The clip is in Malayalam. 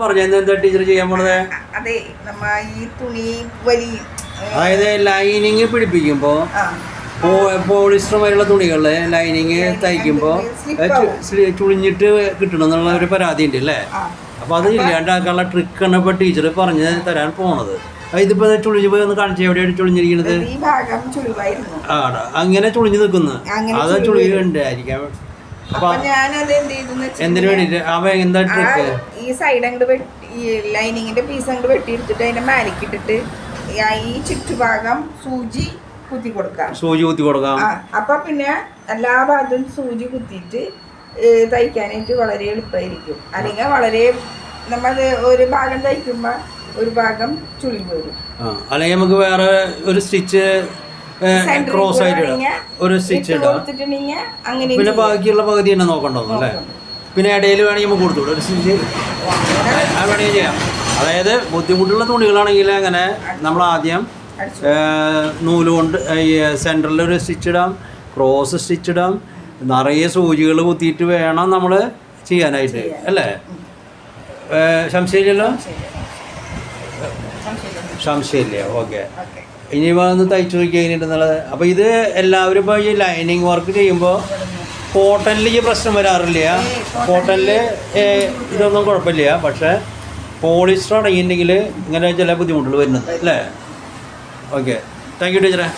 പറഞ്ഞത് എന്താ ടീച്ചർ ചെയ്യാൻ പോണത്? അതെ നമ്മ ഈ തുണി വലി അതായത് ലൈനിങ് പിടിപ്പിക്കുമ്പോൾ പോളിസ്റ്റർ വരെയുള്ള തുണികളിൽ ലൈനിങ് തയ്ക്കുമ്പോൾ ചുളിഞ്ഞിട്ട് കിട്ടണം എന്നുള്ള ഒരു പരാതി ഉണ്ട് അല്ലേ? അപ്പോൾ അപ്പൊ അത് ഇല്ലാണ്ടാക്കാനുള്ള ട്രിക്കാണ് ഇപ്പൊ ടീച്ചർ പറഞ്ഞ് തരാൻ പോണത്. ഇതിപ്പോ ചുളിഞ്ഞു പോയി ഒന്ന് കാണിച്ചു എവിടെയാണ് ചുളിഞ്ഞിരിക്കുന്നത് ആടാ അങ്ങനെ ചുളിഞ്ഞു നിൽക്കുന്നു അതാ ചുളിയുണ്ടായിരിക്കാം അപ്പൊ എന്തിനു വേണ്ടിട്ട്? അവ എന്താ ട്രിക്ക് ഈ സൈഡ് അങ്ങോട്ട് വെട്ടി ഈ ലൈനിങ്ങിന്റെ പീസ് അങ്ങോട്ട് വെട്ടിയെടുത്തിട്ട് അതിന്റെ മാലിക്കിട്ടിട്ട് ഈ ചുറ്റുഭാഗം സൂചി കുത്തി കൊടുക്കാം. സൂചി കുത്തി കൊടുക്കാം. അപ്പൊ പിന്നെ എല്ലാ ഭാഗത്തും സൂചി കുത്തിയിട്ട് തയ്ക്കാനായിട്ട് വളരെ എളുപ്പമായിരിക്കും അല്ലെങ്കിൽ വളരെ നമ്മൾ ഒരു ഭാഗം തയ്ക്കുമ്പോ ഒരു ഭാഗം ചുളി വരും അല്ലെങ്കിൽ നമുക്ക് വേറെ ഒരു സ്റ്റിച്ച് ക്രോസ് ആയിട്ട് ഒരു സ്റ്റിച്ച് ഇടാം. അങ്ങനെ പിന്നെ ബാക്കിയുള്ള പകുതി തന്നെ നോക്കണ്ടോ അല്ലേ? പിന്നെ ഇടയിൽ വേണമെങ്കിൽ നമുക്ക് കൊടുത്തു ഒരു സ്റ്റിച്ച് അത് വേണമെങ്കിൽ ചെയ്യാം. അതായത് ബുദ്ധിമുട്ടുള്ള തുണികളാണെങ്കിൽ അങ്ങനെ നമ്മൾ ആദ്യം നൂൽ കൊണ്ട് ഈ സെന്ററിൽ ഒരു സ്റ്റിച്ച് ഇടാം ക്രോസ് സ്റ്റിച്ച് ഇടാം നിറയെ സൂചികൾ കുത്തിയിട്ട് വേണം നമ്മൾ ചെയ്യാനായിട്ട്. അല്ലേ? സംശയമില്ലല്ലോ സംശയമില്ല ഓക്കെ. ഓക്കെ. ഇനി വന്ന് തയ്ച്ചു നോക്കി കഴിഞ്ഞിട്ടുള്ളത് അപ്പോൾ ഇത് എല്ലാവരും ഇപ്പോൾ ഈ ലൈനിങ് വർക്ക് ചെയ്യുമ്പോൾ കോട്ടണിൽ ഈ പ്രശ്നം വരാറില്ല. കോട്ടണിൽ ഇതൊന്നും കുഴപ്പമില്ല. പക്ഷേ പോളിസ്റ്റർ അടങ്ങിയിട്ടുണ്ടെങ്കിൽ ഇങ്ങനെ ചില ബുദ്ധിമുട്ടുകൾ വരുന്നത് അല്ലേ? ഓക്കെ. താങ്ക് യു ടീച്ചറെ.